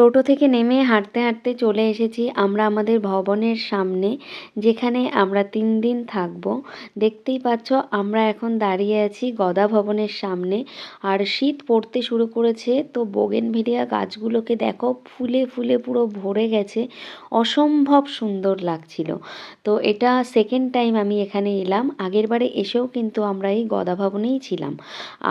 টোটো থেকে নেমে হাঁটতে হাঁটতে চলে এসেছি আমরা আমাদের ভবনের সামনে, যেখানে আমরা তিন দিন থাকব। দেখতেই পাচ্ছ, আমরা এখন দাঁড়িয়ে আছি গদা ভবনের সামনে। আর শীত পড়তে শুরু করেছে, তো বোগেনভেলিয়া গাছগুলোকে দেখো, ফুলে ফুলে পুরো ভরে গেছে। অসম্ভব সুন্দর লাগছিল। তো এটা সেকেন্ড টাইম আমি এখানে এলাম। আগের বারে এসেও কিন্তু আমরা এই গদা ভবনেই ছিলাম।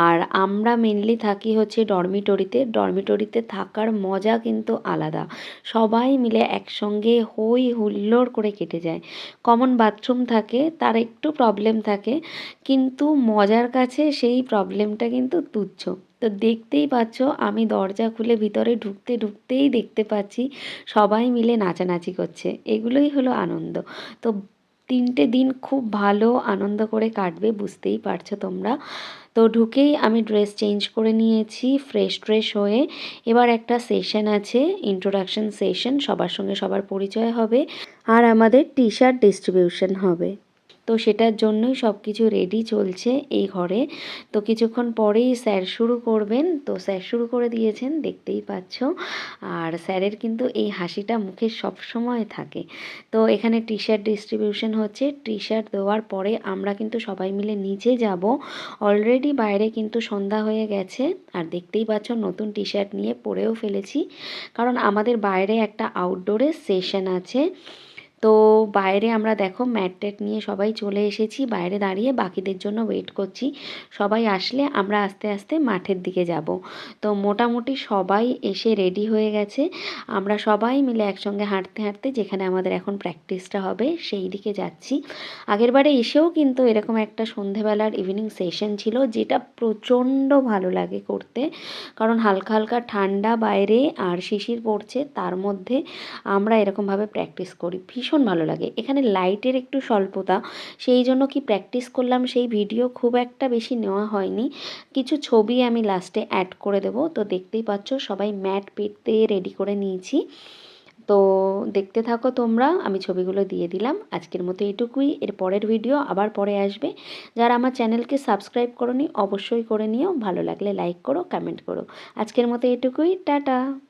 আর আমরা মেনলি থাকি হচ্ছে ডরমিটরিতে ডরমিটরিতে থাকার মজা কিন্তু আলাদা। সবাই মিলে একসঙ্গে হই হুল্লোড় করে কেটে যায়। কমন বাথরুম থাকে, তার একটু প্রবলেম থাকে, কিন্তু মজার কাছে সেই প্রবলেমটা কিন্তু তুচ্ছ। তো দেখতেই পাচ্ছ, আমি দরজা খুলে ভিতরে ঢুকতে ঢুকতেই দেখতে পাচ্ছি সবাই মিলে নাচানাচি করছে। এগুলোই হলো আনন্দ। তো তিনটে দিন খুব ভালো আনন্দ করে কাটবে, বুঝতেই পারছ তোমরা। তো ঢুকেই আমি ড্রেস চেঞ্জ করে নিয়েছি, ফ্রেশ ট্রেশ হয়ে। এবার একটা সেশন আছে ইন্ট্রোডাকশন সেশন সবার সঙ্গে সবার পরিচয় হবে। আর আমাদের টি শার্ট ডিস্ট্রিবিউশন হবে। তো সেটার জন্যই সব কিছু রেডি চলছে এই ঘরে। তো কিছুক্ষণ পরেই স্যার শুরু করবেন। তো স্যার শুরু করে দিয়েছেন, দেখতেই পাচ্ছ। আর স্যারের কিন্তু এই হাসিটা মুখে সব সময় থাকে। তো এখানে টি শার্ট ডিস্ট্রিবিউশন হচ্ছে। টি শার্ট দেওয়ার পরে আমরা কিন্তু সবাই মিলে নিচে যাব। অলরেডি বাইরে কিন্তু সন্ধ্যা হয়ে গেছে। আর দেখতেই পাচ্ছ, নতুন টি শার্ট নিয়ে পরেও ফেলেছি। কারণ আমাদের বাইরে একটা আউটডোরে সেশন আছে। তো বাইরে আমরা দেখো ম্যাট ট্যাট নিয়ে সবাই চলে এসেছি। বাইরে দাঁড়িয়ে বাকিদের জন্য ওয়েট করছি। সবাই আসলে আমরা আস্তে আস্তে মাঠের দিকে যাব। তো মোটামুটি সবাই এসে রেডি হয়ে গেছে। আমরা সবাই মিলে একসঙ্গে হাঁটতে হাঁটতে যেখানে আমাদের এখন প্র্যাকটিসটা হবে সেই দিকে যাচ্ছি। আগের বারে এসেও কিন্তু এরকম একটা সন্ধেবেলার ইভিনিং সেশন ছিল যেটা প্রচণ্ড ভালো লাগে করতে। কারণ হালকা হালকা ঠান্ডা বাইরে আর শিশির পড়ছে, তার মধ্যে আমরা এরকমভাবে প্র্যাকটিস করি। ভীষণ ভালো লাগে। এখানে লাইটের একটু স্বল্পতা, সেই জন্য কি প্র্যাকটিস করলাম সেই ভিডিও খুব একটা বেশি নেওয়া হয়নি। কিছু ছবি আমি লাস্টে অ্যাড করে দেবো। তো দেখতেই পাচ্ছ সবাই ম্যাট পেতে রেডি করে নিয়েছি। তো দেখতে থাকো তোমরা, আমি ছবিগুলো দিয়ে দিলাম। আজকের মতো এটুকুই। এর পরের ভিডিও আবার পরে আসবে। যারা আমার চ্যানেলকে সাবস্ক্রাইব করনি, অবশ্যই করে নিও। ভালো লাগলে লাইক করো কমেন্ট করো। আজকের মতো এটুকুই। টাটা!